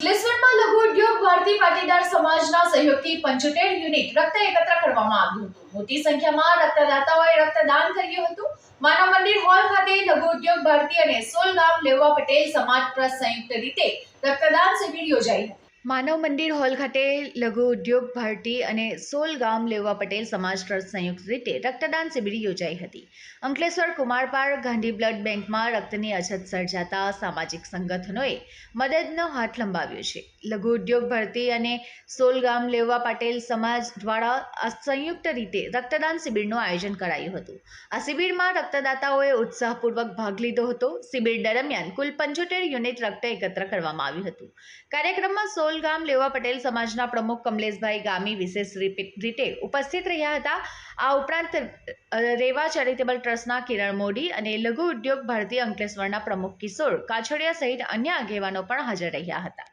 અંકલેશ્વરમાં લઘુ પાટીદાર સમાજના સહયોગથી પંચોતેર યુનિટ રક્ત એકત્ર કરવામાં આવ્યું હતું. મોટી સંખ્યામાં રક્તદાતાઓએ રક્તદાન કર્યું હતું. માનવ મંદિર હોલ ખાતે લઘુ ઉદ્યોગ સોલ ગામ લેવા પટેલ સમાજ ટ્રસ્ટ સંયુક્ત રીતે રક્તદાન શિબિર યોજાઈ હતી. માનવ મંદિર હોલ ખાતે લઘુ ઉદ્યોગ ભારતી અને સોલ ગામ લેવા પટેલ સમાજ ટ્રસ્ટ સંયુક્ત રીતે રક્તદાન શિબિર યોજાઈ હતી. અંકલેશ્વર કુમારપાળ ગાંધી બ્લડ બેંકમાં રક્તની અછત સર્જાતા સામાજિક સંગઠનોએ મદદનો હાથ લંબાવ્યો છે. લઘુ ઉદ્યોગ ભારતી અને સોલ ગામ લેવા પટેલ સમાજ દ્વારા આ સંયુક્ત રીતે રક્તદાન શિબિરનું આયોજન કરાયું હતું. આ શિબિરમાં રક્તદાતાઓએ ઉત્સાહપૂર્વક ભાગ લીધો હતો. શિબિર દરમિયાન કુલ પંચોતેર યુનિટ રક્ત એકત્ર કરવામાં આવ્યું હતું. કાર્યક્રમમાં સોલ ગામ લેવા પટેલ સમાજના પ્રમુખ કમલેશભાઈ ગામી વિશેષ રીતે ઉપસ્થિત રહ્યા હતા. આ ઉપરાંત રેવા ચેરિટેબલ ટ્રસ્ટના કિરણ મોદી અને લઘુ ઉદ્યોગ ભારતી અંકલેશ્વરના પ્રમુખ કિશોર કાછડિયા સહિત અન્ય આગેવાનો પણ હાજર રહ્યા હતા.